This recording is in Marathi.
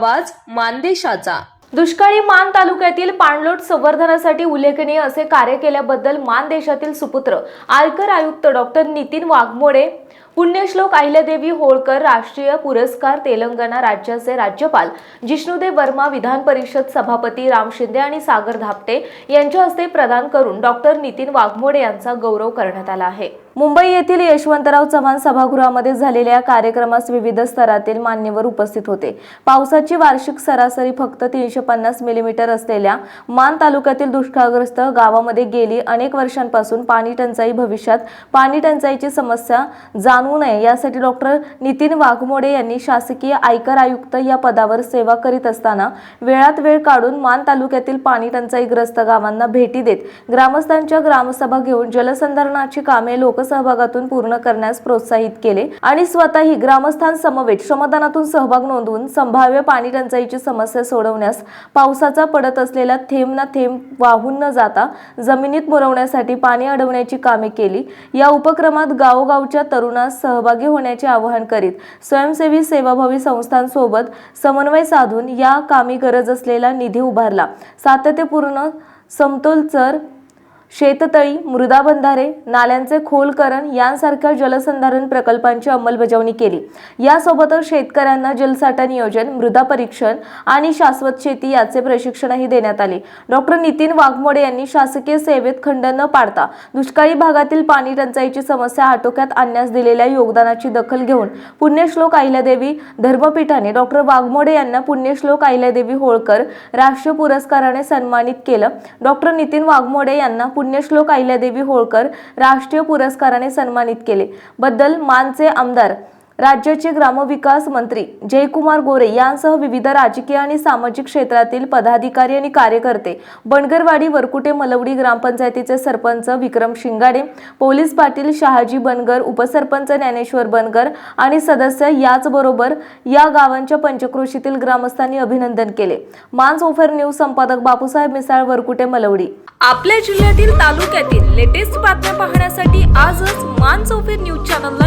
आवाज मानदेशाचा. दुष्काळी मान तालुक्यातील पाणलोट संवर्धनासाठी उल्लेखनीय असे कार्य केल्याबद्दल मानदेशातील सुपुत्र आयकर आयुक्त डॉक्टर नितीन वाघमोडे पुण्यश्लोक अहिल्यादेवी होळकर राष्ट्रीय पुरस्कार तेलंगणा राज्याचे राज्यपाल जिष्णुदेव वर्मा विधान परिषद सभापती राम शिंदे आणि सागर धापटे यांच्या हस्ते प्रदान करून डॉक्टर नितीन वाघमोडे यांचा गौरव करण्यात आला आहे. मुंबई येथील यशवंतराव चव्हाण सभागृहामध्ये झालेल्या या कार्यक्रमास विविध स्तरातील मान्यवर उपस्थित होते. पावसाची वार्षिक सरासरी फक्त तीनशे पन्नास मिलीमीटर असलेल्या मान तालुक्यातील दुष्काळग्रस्त गावामध्ये गेली अनेक वर्षांपासून पाणी टंचाई भविष्यात पाणी टंचाईची समस्या जाणवू नये. यासाठी डॉक्टर नितीन वाघमोडे यांनी शासकीय आयकर आयुक्त या पदावर सेवा करीत असताना वेळात वेळ काढून मान तालुक्यातील पाणी टंचाईग्रस्त गावांना भेटी देत ग्रामस्थांच्या ग्रामसभा घेऊन जलसंधारणाची कामे लोकसहभागातून पूर्ण करण्यास प्रोत्साहित केले आणि स्वतःही ग्रामस्थांसमवेत श्रमदानातून सहभाग नोंदवून संभाव्य पाणी टंचाईची समस्या सोडवण्यास पावसाचा पडत असलेला थेंब ना थेंब वाहून न जाता जमिनीत मुरवण्यासाठी पाणी अडवण्याची कामे केली. या उपक्रमात गावोगावच्या तरुणास सहभागी होण्याचे आवाहन करीत स्वयंसेवी सेवाभावी संस्थांसोबत समन्वय साधून या कामी गरज असलेला निधी उभारला. सातत्यपूर्ण समतोल चर शेततळी मृदा बंधारे नाल्यांचे खोलकरण यांसारख्या जलसंधारण प्रकल्पांची अंमलबजावणी केली. यासोबतच शेतकऱ्यांना जलसाठा नियोजन मृदा परीक्षण आणि शाश्वत शेती याचे प्रशिक्षणही देण्यात आले. डॉक्टर नितीन वाघमोडे यांनी शासकीय सेवेत खंड न पाडता दुष्काळी भागातील पाणी टंचाईची समस्या आटोक्यात आणण्यास दिलेल्या योगदानाची दखल घेऊन पुण्यश्लोक अहिल्यादेवी धर्मपीठाने डॉक्टर वाघमोडे यांना पुण्यश्लोक अहिल्यादेवी होळकर राष्ट्रीय पुरस्काराने सन्मानित केलं. डॉक्टर नितीन वाघमोडे यांना पुण्यश्लोक अहिल्यादेवी होळकर राष्ट्रीय पुरस्काराने सन्मानित केले. बद्दल मानचे आमदार राज्याचे ग्रामविकास मंत्री जयकुमार गोरे यांसह विविध राजकीय आणि सामाजिक क्षेत्रातील पदाधिकारी आणि कार्यकर्ते बनगरवाडी वरकुटे मलवडी ग्रामपंचायतीचे सरपंच विक्रम शिंगाडे पोलीस पाटील शहाजी बनगर उपसरपंच ज्ञानेश्वर बनगर आणि सदस्य याचबरोबर या गावांच्या पंचक्रोशीतील ग्रामस्थांनी अभिनंदन केले. मान्स ओफर न्यूज संपादक बापूसाहेब मिसाळ वरकुटे मलवडी. आपल्या जिल्ह्यातील तालुक्यातील लेटेस्ट बातम्या पाहण्यासाठी आजच मान्स चौफेर न्यूज चॅनलला